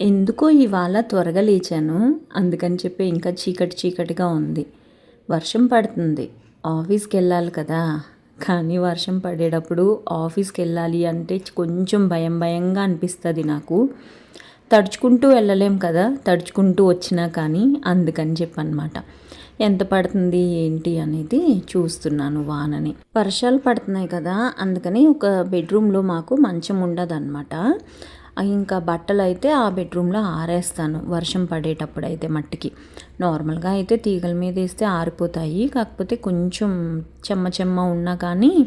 ఎందుకో ఇవాళ త్వరగా లేచాను. అందుకని చెప్పి ఇంకా చీకటి చీకటిగా ఉంది. వర్షం పడుతుంది. ఆఫీస్కి వెళ్ళాలి కదా. కానీ వర్షం పడేటప్పుడు ఆఫీస్కి వెళ్ళాలి అంటే కొంచెం భయం భయంగా అనిపిస్తుంది నాకు. తడుచుకుంటూ వెళ్ళలేం కదా. తడుచుకుంటూ వచ్చినా కానీ అందుకని చెప్పనమాట ఎంత పడుతుంది ఏంటి అనేది చూస్తున్నాను వానని. వర్షాలు పడుతున్నాయి కదా. అందుకని ఒక బెడ్రూమ్లో మాకు మంచం ఉండదు అనమాట ఇంకా బట్టలు అయితే ఆ బెడ్రూమ్లో ఆరేస్తాను. వర్షం పడేటప్పుడు అయితే మట్టికి. నార్మల్గా అయితే తీగల మీద వేస్తే ఆరిపోతాయి. కాకపోతే కొంచెం చెమ్మ చెమ్మ ఉన్నా కానీ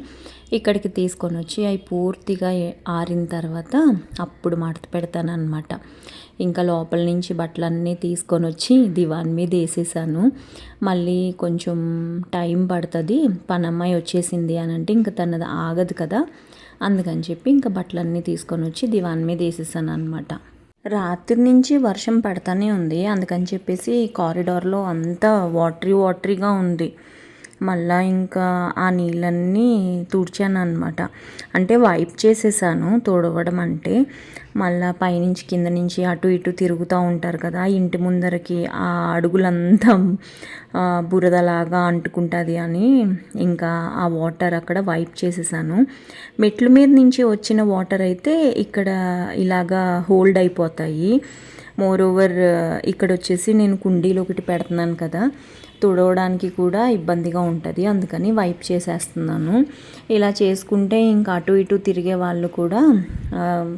ఇక్కడికి తీసుకొని వచ్చి అవి పూర్తిగా ఆరిన తర్వాత అప్పుడు మడత పెడతాను ఇంకా లోపల నుంచి బట్టలన్నీ తీసుకొని వచ్చి దివాన్ మీద వేసేసాను. మళ్ళీ కొంచెం టైం పడుతుంది. పనమ్మాయి వచ్చేసింది అని అంటే ఇంకా తనది ఆగదు కదా. అందుకని చెప్పి ఇంకా బట్టలన్నీ తీసుకొని వచ్చి దివాన్ మీద వేసేసాను అనమాట రాత్రి నుంచి వర్షం పడతానే ఉంది. అందుకని చెప్పేసి కారిడార్లో అంతా వాటరీ వాటరీగా ఉంది. మళ్ళీ ఇంకా ఆ నీళ్ళన్నీ తుడిచాను అనమాట అంటే వైప్ చేసేసాను తుడవడం అంటే. మళ్ళీ పైనుంచి కింద నుంచి అటు ఇటు తిరుగుతూ ఉంటారు కదా ఇంటి ముందరకి ఆ అడుగులంతా బురదలాగా అంటుకుంటుంది అని ఇంకా ఆ వాటర్ అక్కడ వైప్ చేసేసాను. మెట్ల మీద నుంచి వచ్చిన వాటర్ అయితే ఇక్కడ ఇలాగా హోల్డ్ అయిపోతాయి. మోర్ ఓవర్ ఇక్కడ వచ్చేసి నేను కుండీలు ఒకటి పెడుతున్నాను కదా తుడవడానికి కూడా ఇబ్బందిగా ఉంటుంది. అందుకని వైప్ చేసేస్తున్నాను. ఇలా చేసుకుంటే ఇంకా అటు ఇటు తిరిగే వాళ్ళు కూడా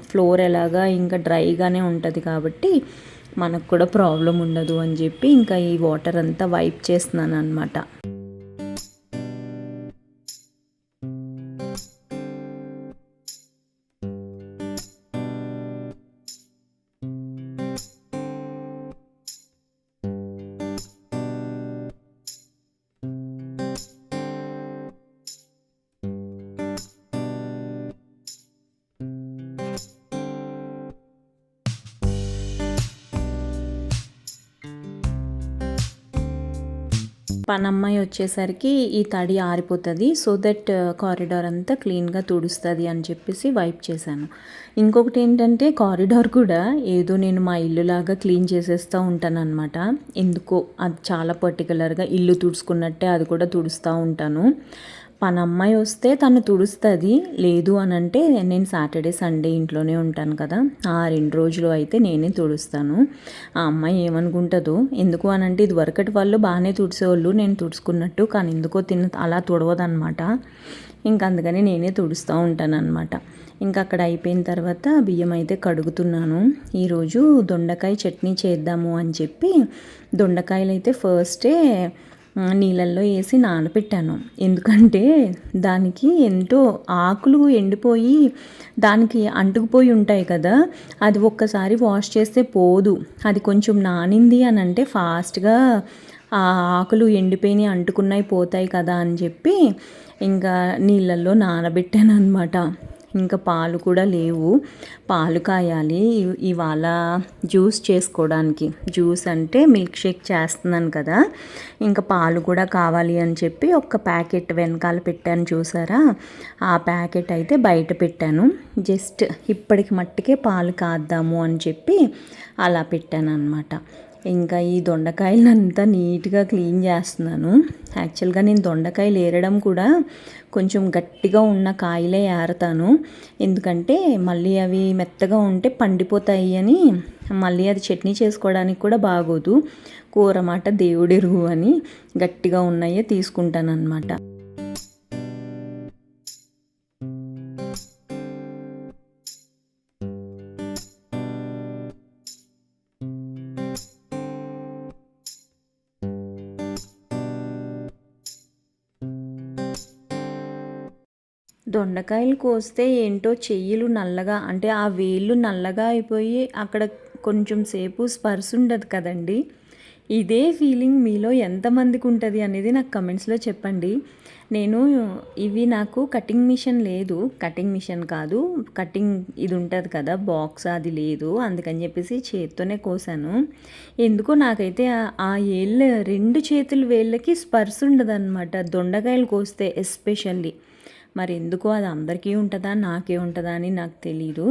ఫ్లోర్ ఎలాగా ఇంకా డ్రైగానే ఉంటుంది కాబట్టి మనకు కూడా ప్రాబ్లం ఉండదు అని చెప్పి ఇంకా ఈ వాటర్ అంతా వైప్ చేస్తున్నాను అనమాట పనమ్మాయి వచ్చేసరికి ఈ తడి ఆరిపోతుంది సో దట్ కారిడార్ అంతా క్లీన్గా తుడుస్తుంది అని చెప్పేసి వైప్ చేశాను. ఇంకొకటి ఏంటంటే కారిడార్ కూడా ఏదో నేను మా ఇల్లులాగా క్లీన్ చేసేస్తూ ఉంటాను అనమాట ఎందుకో అది చాలా పర్టికులర్గా ఇల్లు తుడుచుకున్నట్టే అది కూడా తుడుస్తూ ఉంటాను. పని అమ్మాయి వస్తే తను తుడుస్తుంది. లేదు అని అంటే నేను సాటర్డే సండే ఇంట్లోనే ఉంటాను కదా. ఆ రెండు రోజులు అయితే నేనే తుడుస్తాను. ఆ అమ్మాయి ఏమనుకుంటుందో. ఎందుకు అని అంటే ఇది వరకటి వాళ్ళు బాగానే తుడిసేవాళ్ళు. నేను తుడుచుకున్నట్టు. కానీ ఎందుకో తిన్న అలా తుడవదనమాట. ఇంకా అందుకని నేనే తుడుస్తూ ఉంటాను అనమాట ఇంకా అక్కడ అయిపోయిన తర్వాత బియ్యం అయితే కడుగుతున్నాను. ఈరోజు దొండకాయ చట్నీ చేద్దాము అని చెప్పి దొండకాయలు అయితే ఫస్టే నీళ్ళల్లో వేసి నానబెట్టాను ఎందుకంటే దానికి ఎంతో ఆకులు ఎండిపోయి దానికి అంటుకుపోయి ఉంటాయి కదా అది ఒక్కసారి వాష్ చేస్తే పోదు. అది కొంచెం నానింది అని అంటే ఫాస్ట్గా ఆ ఆకులు ఎండిపోయినాయి అంటుకున్నాయి పోతాయి కదా అని చెప్పి ఇంకా నీళ్ళల్లో నానబెట్టాను అనమాట ఇంకా పాలు కూడా లేవు. పాలు కాయాలి. ఇవాళ జ్యూస్ చేసుకోవడానికి. జ్యూస్ అంటే మిల్క్ షేక్ చేస్తున్నాను కదా. ఇంకా పాలు కూడా కావాలి అని చెప్పి ఒక ప్యాకెట్ వెనకాల పెట్టాను చూసారా? ఆ ప్యాకెట్ అయితే బయట పెట్టాను. జస్ట్ ఇప్పటికి మట్టికే పాలు కాద్దాము అని చెప్పి అలా పెట్టాను అనమాట ఇంకా ఈ దొండకాయలు అంతా నీట్గా క్లీన్ చేస్తున్నాను. యాక్చువల్గా నేను దొండకాయలు ఏరడం కూడా కొంచెం గట్టిగా ఉన్న కాయలే ఏరతాను. ఎందుకంటే మళ్ళీ అవి మెత్తగా ఉంటే పండిపోతాయి అని మళ్ళీ అది చట్నీ చేసుకోవడానికి కూడా బాగోదు. కూర మాట దేవుడెరుగు అని గట్టిగా ఉన్నాయే తీసుకుంటాను అన్నమాట దొండకాయలు కోస్తే ఏంటో చెయ్యిలు నల్లగా అంటే ఆ వేళ్ళు నల్లగా అయిపోయి అక్కడ కొంచెం సేపు స్పర్శ ఉండదు కదండి. ఇదే ఫీలింగ్ మీలో ఎంతమందికి ఉంటుంది అనేది నాకు కమెంట్స్లో చెప్పండి. నేను ఇవి నాకు కటింగ్ మిషన్ లేదు. కటింగ్ మిషన్ కాదు. కటింగ్ ఇది ఉంటుంది కదా బాక్స్ అది లేదు. అందుకని చెప్పేసి చేత్తోనే కోసాను. ఎందుకో నాకైతే ఆ ఏళ్ళ రెండు చేతుల వేళ్ళకి స్పర్శ ఉండదన్నమాట. దొండకాయలు కోస్తే ఎస్పెషల్లీ మరి ఎందుకో అది అందరికీ ఉంటుందా నాకే ఉంటుందా అని నాకు తెలీదు.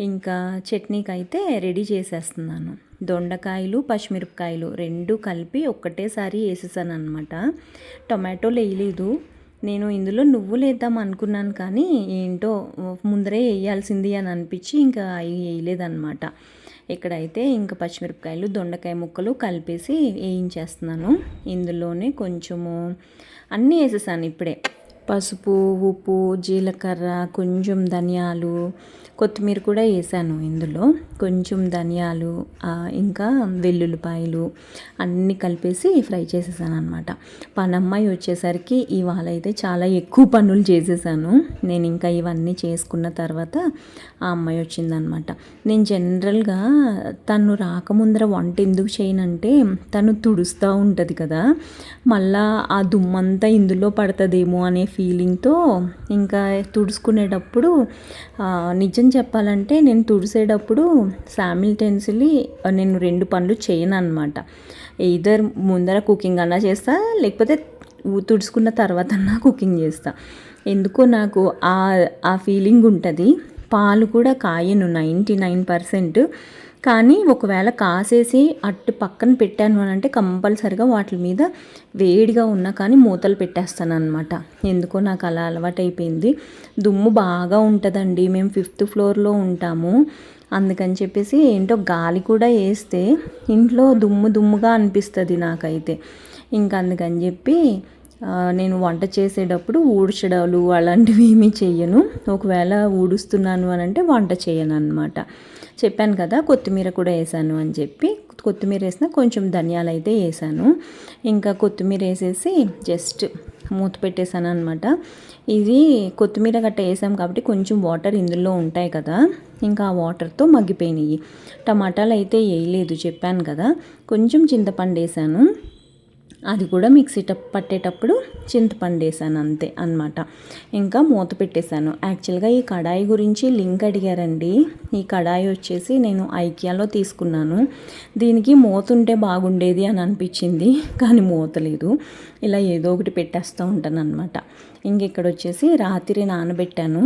ఇంకా చట్నీకి అయితే రెడీ చేసేస్తున్నాను. దొండకాయలు పచ్చిమిరపకాయలు రెండు కలిపి ఒక్కటేసారి వేసేసాను అనమాట టొమాటోలు వేయలేదు నేను ఇందులో నువ్వులు వేద్దాం అనుకున్నాను కానీ ఏంటో ముందరే వేయాల్సింది అని అనిపించి ఇంకా అవి వేయలేదన్నమాట. ఇక్కడైతే ఇంకా పచ్చిమిరపకాయలు దొండకాయ ముక్కలు కలిపేసి వేయించేస్తున్నాను. ఇందులోనే కొంచెము అన్నీ వేసేసాను ఇప్పుడే. పసుపు ఉప్పు జీలకర్ర కొంచెం ధనియాలు కొత్తిమీర కూడా వేసాను ఇందులో. కొంచెం ధనియాలు ఇంకా వెల్లుల్లిపాయలు అన్నీ కలిపేసి ఫ్రై చేసేసాను అనమాట పనమ్మాయి వచ్చేసరికి ఇవాళ అయితే చాలా ఎక్కువ పనులు చేసేసాను. నేను ఇంకా ఇవన్నీ చేసుకున్న తర్వాత ఆ అమ్మాయి వచ్చిందనమాట నేను జనరల్గా తను రాకముందర వంట ఎందుకు చేయనంటే తను తుడుస్తూ ఉంటుంది కదా. మళ్ళా ఆ దుమ్మంతా ఇందులో పడుతుందేమో అనే ఫీలింగ్తో ఇంకా తుడుచుకునేటప్పుడు నిజం చెప్పాలంటే నేను తుడిసేటప్పుడు సామిల్టెన్స్లీ నేను రెండు పనులు చేయను అనమాట ఇద్దరు ముందర కుకింగ్ అన్నా చేస్తా లేకపోతే తుడుచుకున్న తర్వాత అన్నా కుకింగ్ చేస్తా. ఎందుకో నాకు ఆ ఆ ఫీలింగ్ ఉంటుంది. పాలు కూడా కాయను నైంటీ నైన్ పర్సెంట్ కానీ ఒకవేళ కాసేసి అట్టు పక్కన పెట్టాను అని అంటే కంపల్సరిగా వాటి మీద వేడిగా ఉన్నా కానీ మూతలు పెట్టేస్తాను అనమాట ఎందుకో నాకు అలా అలవాటైపోయింది. దుమ్ము బాగా ఉంటుందండి. మేము ఫిఫ్త్ ఫ్లోర్లో ఉంటాము. అందుకని చెప్పేసి ఏంటో గాలి కూడా వేస్తే ఇంట్లో దుమ్ము దుమ్ముగా అనిపిస్తుంది నాకైతే. ఇంకా అందుకని చెప్పి నేను వంట చేసేటప్పుడు ఊడ్చడాలు అలాంటివి ఏమీ చెయ్యను. ఒకవేళ ఊడుస్తున్నాను అని అంటే వంట చేయను అనమాట చెప్పాను కదా కొత్తిమీర కూడా వేసాను అని చెప్పి. కొత్తిమీర వేసిన కొంచెం ధనియాలు అయితే వేసాను. ఇంకా కొత్తిమీర వేసేసి జస్ట్ మూత పెట్టేశాను అనమాట ఇది కొత్తిమీర గట్ట వేసాం కాబట్టి కొంచెం వాటర్ ఇందులో ఉంటాయి కదా ఇంకా ఆ వాటర్తో మగ్గిపోయినాయి. టమాటాలు అయితే వేయలేదు చెప్పాను కదా. కొంచెం చింతపండు వేసాను. అది కూడా మిక్సీ పట్టేటప్పుడు చింతపండు వేసాను అంతే అనమాట ఇంకా మూత పెట్టేశాను. యాక్చువల్గా ఈ కడాయి గురించి లింక్ అడిగారండి. ఈ కడాయి వచ్చేసి నేను ఐకియాలో తీసుకున్నాను. దీనికి మూత ఉంటే బాగుండేది అని అనిపించింది కానీ మూత లేదు. ఇలా ఏదో ఒకటి పెట్టేస్తూ ఉంటాను అనమాట ఇంక ఇక్కడ వచ్చేసి రాత్రి నానబెట్టాను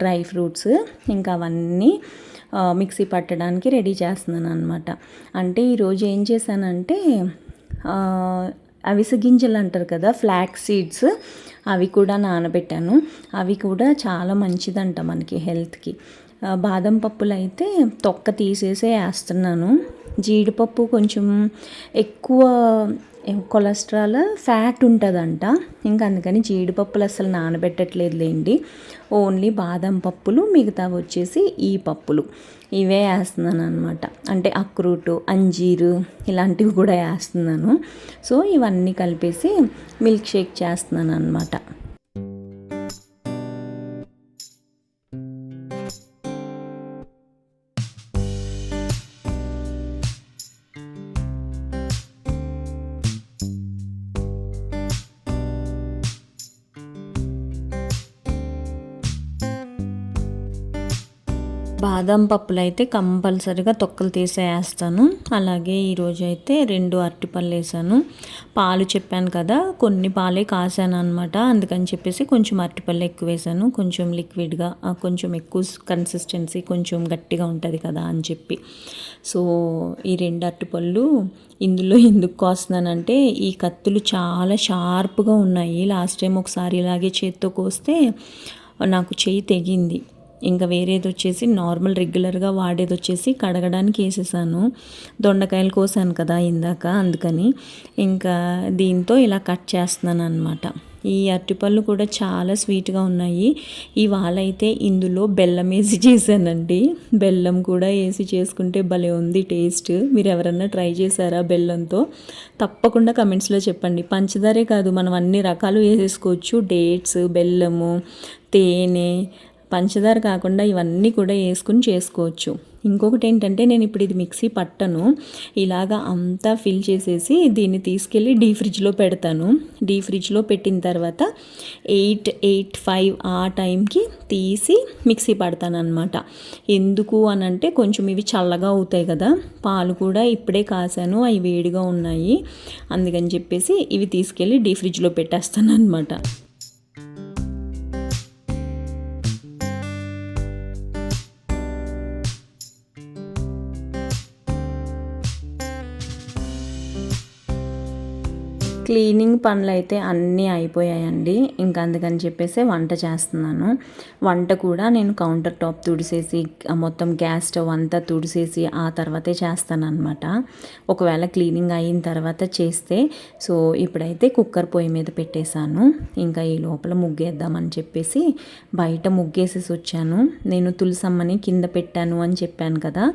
డ్రై ఫ్రూట్స్. ఇంకా అవన్నీ మిక్సీ పట్టడానికి రెడీ చేస్తున్నాను అనమాట అంటే ఈరోజు ఏం చేశానంటే అవిసె గింజలు అంటారు కదా ఫ్లాక్ సీడ్స్ అవి కూడా నానబెట్టాను. అవి కూడా చాలా మంచిదంట మనకి హెల్త్కి. బాదం పప్పులు అయితే తొక్క తీసేసే వేస్తున్నాను. జీడిపప్పు కొంచెం ఎక్కువ కొలెస్ట్రాల్ ఫ్యాట్ ఉంటుందంట. ఇంకా అందుకని జీడిపప్పులు అసలు నానబెట్టట్లేదు లేండి ఓన్లీ బాదం పప్పులు మిగతా వచ్చేసి ఈ పప్పులు. ఇవే వేస్తున్నాను అనమాట అంటే అక్రూటు అంజీరు ఇలాంటివి కూడా వేస్తున్నాను. సో ఇవన్నీ కలిపేసి మిల్క్ షేక్ చేస్తున్నాను అనమాట బాదం పప్పులు అయితే కంపల్సరిగా తొక్కలు తీసేస్తాను. అలాగే ఈరోజు అయితే రెండు అరటిపళ్ళు వేసాను. పాలు చెప్పాను కదా కొన్ని పాలే కాసాను అనమాట అందుకని చెప్పేసి కొంచెం అరటిపళ్ళు ఎక్కువ వేసాను. కొంచెం లిక్విడ్గా కొంచెం ఎక్కువ కన్సిస్టెన్సీ కొంచెం గట్టిగా ఉంటుంది కదా అని చెప్పి. సో ఈ రెండు అరటిపళ్ళు ఇందులో ఎందుకు కోస్తున్నానంటే ఈ కత్తులు చాలా షార్ప్గా ఉన్నాయి. లాస్ట్ టైం ఒకసారి ఇలాగే చేత్తో కోస్తే నాకు చేయి తెగింది. ఇంకా వేరేది వచ్చేసి నార్మల్ రెగ్యులర్గా వాడేది వచ్చేసి కడగడానికి వేసేసాను. దొండకాయలు కోసాను కదా ఇందాక అందుకని. ఇంకా దీంతో ఇలా కట్ చేస్తున్నాను అనమాట ఈ అరటిపళ్ళు కూడా చాలా స్వీట్గా ఉన్నాయి. ఇవాళైతే ఇందులో బెల్లం వేసి చేశానండి. బెల్లం కూడా వేసి చేసుకుంటే భలే ఉంది టేస్ట్. మీరు ఎవరన్నా ట్రై చేశారా బెల్లంతో? తప్పకుండా కమెంట్స్లో చెప్పండి. పంచదారే కాదు మనం అన్ని రకాలు వేసేసుకోవచ్చు. డేట్స్ బెల్లము తేనె పంచదార కాకుండా ఇవన్నీ కూడా వేసుకుని చేసుకోవచ్చు. ఇంకొకటి ఏంటంటే నేను ఇప్పుడు ఇది మిక్సీ పట్టను. ఇలాగా అంతా ఫిల్ చేసేసి దీన్ని తీసుకెళ్ళి డీ ఫ్రిడ్జ్లో పెడతాను. డీ ఫ్రిడ్జ్లో పెట్టిన తర్వాత ఎయిట్ ఎయిట్ ఫైవ్ ఆ టైంకి తీసి మిక్సీ పడతాను అనమాట ఎందుకు అని అంటే కొంచెం ఇవి చల్లగా అవుతాయి కదా. పాలు కూడా ఇప్పుడే కాసాను. అవి వేడిగా ఉన్నాయి. అందుకని చెప్పేసి ఇవి తీసుకెళ్ళి డీ ఫ్రిడ్జ్లో పెట్టేస్తాను అనమాట క్లీనింగ్ పనులు అయితే అన్నీ అయిపోయాయండి. ఇంకా అందుకని చెప్పేసి వంట చేస్తున్నాను. వంట కూడా నేను కౌంటర్ టాప్ తుడిసేసి మొత్తం గ్యాస్ స్టవ్ అంతా తుడిసేసి ఆ తర్వాతే చేస్తాను ఒకవేళ క్లీనింగ్ అయిన తర్వాత చేస్తే సో ఇప్పుడైతే కుక్కర్ పొయ్యి మీద పెట్టేశాను. ఇంకా ఈ లోపల ముగ్గేద్దామని చెప్పేసి బయట ముగ్గేసేసి వచ్చాను. నేను తులసమ్మని కింద పెట్టాను అని చెప్పాను కదా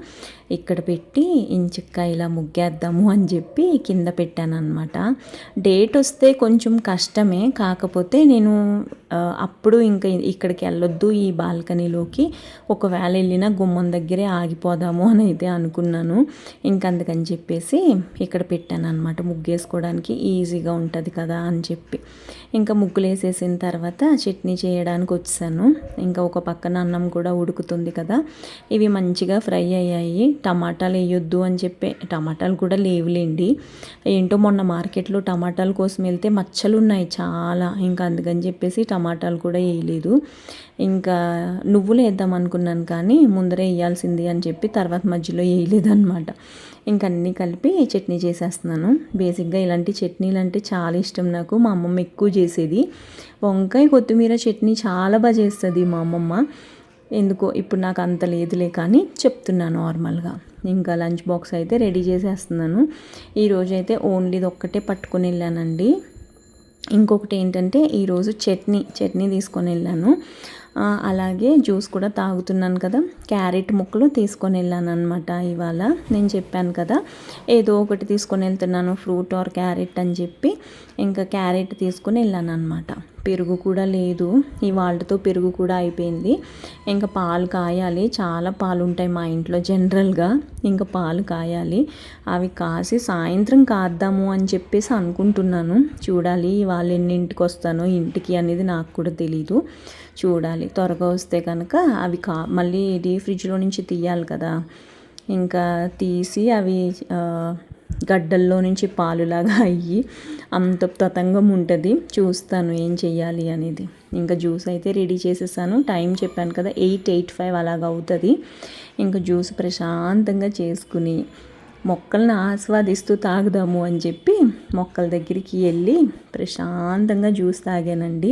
ఇక్కడ పెట్టి ఇంచుక్క ఇలా ముగ్గేద్దాము అని చెప్పి కింద పెట్టాను అనమాట డేట్ వస్తే కొంచెం కష్టమే కాకపోతే నేను అప్పుడు ఇంకా ఇక్కడికి వెళ్ళొద్దు ఈ బాల్కనీలోకి. ఒకవేళ వెళ్ళినా గుమ్మం దగ్గరే ఆగిపోదాము అని అయితే అనుకున్నాను. ఇంకందుకని చెప్పేసి ఇక్కడ పెట్టాను అనమాట ముగ్గేసుకోవడానికి. ఈజీగా ఉంటుంది కదా అని చెప్పి. ఇంకా ముగ్గులు వేసేసిన తర్వాత చట్నీ చేయడానికి వచ్చాను. ఇంకా ఒక పక్కన అన్నం కూడా ఉడుకుతుంది కదా. ఇవి మంచిగా ఫ్రై అయ్యాయి. టమాటాలు వేయొద్దు అని చెప్పి టమాటాలు కూడా లేవులేండి. ఏంటో మొన్న మార్కెట్లో టమాటాల కోసం వెళ్తే మచ్చలు ఉన్నాయి చాలా. ఇంకా అందుకని చెప్పేసి టమాటాలు కూడా వేయలేదు. ఇంకా నువ్వులు వేద్దాం అనుకున్నాను కానీ ముందరే వేయాల్సింది అని చెప్పి తర్వాత మధ్యలో వేయలేదు అనమాట ఇంకా అన్నీ కలిపి చట్నీ చేసేస్తున్నాను. బేసిక్గా ఇలాంటి చట్నీలు అంటే చాలా ఇష్టం నాకు. మా అమ్మమ్మ ఎక్కువ చేసేది. వంకాయ కొత్తిమీర చట్నీ చాలా బాగా చేస్తుంది మా అమ్మమ్మ. ఎందుకో ఇప్పుడు నాకు అంత లేదులే కానీ చెప్తున్నాను నార్మల్గా. ఇంకా లంచ్ బాక్స్ అయితే రెడీ చేసేస్తున్నాను. ఈరోజు అయితే ఓన్లీది ఒక్కటే పట్టుకుని వెళ్ళానండి. ఇంకొకటి ఏంటంటే ఈరోజు చట్నీ చట్నీ తీసుకొని వెళ్ళాను. అలాగే జ్యూస్ కూడా తాగుతున్నాను కదా. క్యారెట్ ముక్కలు తీసుకొని వెళ్ళాను అనమాట ఇవాళ. నేను చెప్పాను కదా ఏదో ఒకటి తీసుకొని వెళ్తున్నాను ఫ్రూట్ ఆర్ క్యారెట్ అని చెప్పి. ఇంకా క్యారెట్ తీసుకొని వెళ్ళాను అనమాట పెరుగు కూడా లేదు. ఈ వాళ్ళతో పెరుగు కూడా అయిపోయింది. ఇంకా పాలు కాయాలి. చాలా పాలు ఉంటాయి మా ఇంట్లో జనరల్గా. ఇంకా పాలు కాయాలి. అవి కాసి సాయంత్రం కాద్దాము అని చెప్పేసి అనుకుంటున్నాను. చూడాలి వాళ్ళు ఎన్నింటికి వస్తానో ఇంటికి అనేది నాకు కూడా తెలీదు. చూడాలి. త్వరగా వస్తే కనుక అవి కా మళ్ళీ డీ ఫ్రిడ్జ్లో నుంచి తీయాలి కదా. ఇంకా తీసి అవి గడ్డల్లో నుంచి పాలులాగా అయ్యి అంత తతంగం ఉంటుంది. చూస్తాను ఏం చెయ్యాలి అనేది. ఇంకా జ్యూస్ అయితే రెడీ చేసేసాను. టైం చెప్పాను కదా ఎయిట్ ఎయిట్ ఫైవ్ అలాగ అవుతుంది. ఇంకా జ్యూస్ ప్రశాంతంగా చేసుకుని మొక్కలను ఆస్వాదిస్తూ తాగుదాము అని చెప్పి మొక్కల దగ్గరికి వెళ్ళి ప్రశాంతంగా జ్యూస్ తాగానండి.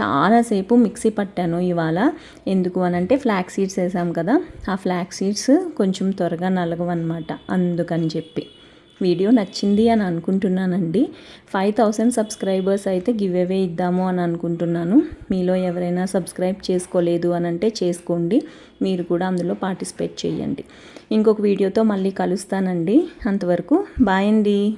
చాలాసేపు మిక్సీ పట్టాను ఇవాళ. ఎందుకు అని అంటే ఫ్లాక్ సీడ్స్ వేసాం కదా ఆ ఫ్లాక్ సీడ్స్ కొంచెం త్వరగా నలగవన్నమాట అందుకని చెప్పి. వీడియో నచ్చింది అని అనుకుంటున్నానండి. ఫైవ్ థౌసండ్ సబ్స్క్రైబర్స్ అయితే గివ్ అవే ఇద్దాము అని అనుకుంటున్నాను. మీలో ఎవరైనా సబ్స్క్రైబ్ చేసుకోలేదు అని అంటే చేసుకోండి. మీరు కూడా అందులో పార్టిసిపేట్ చేయండి. ఇంకొక వీడియోతో మళ్ళీ కలుస్తానండి. అంతవరకు బాయ్ అండి.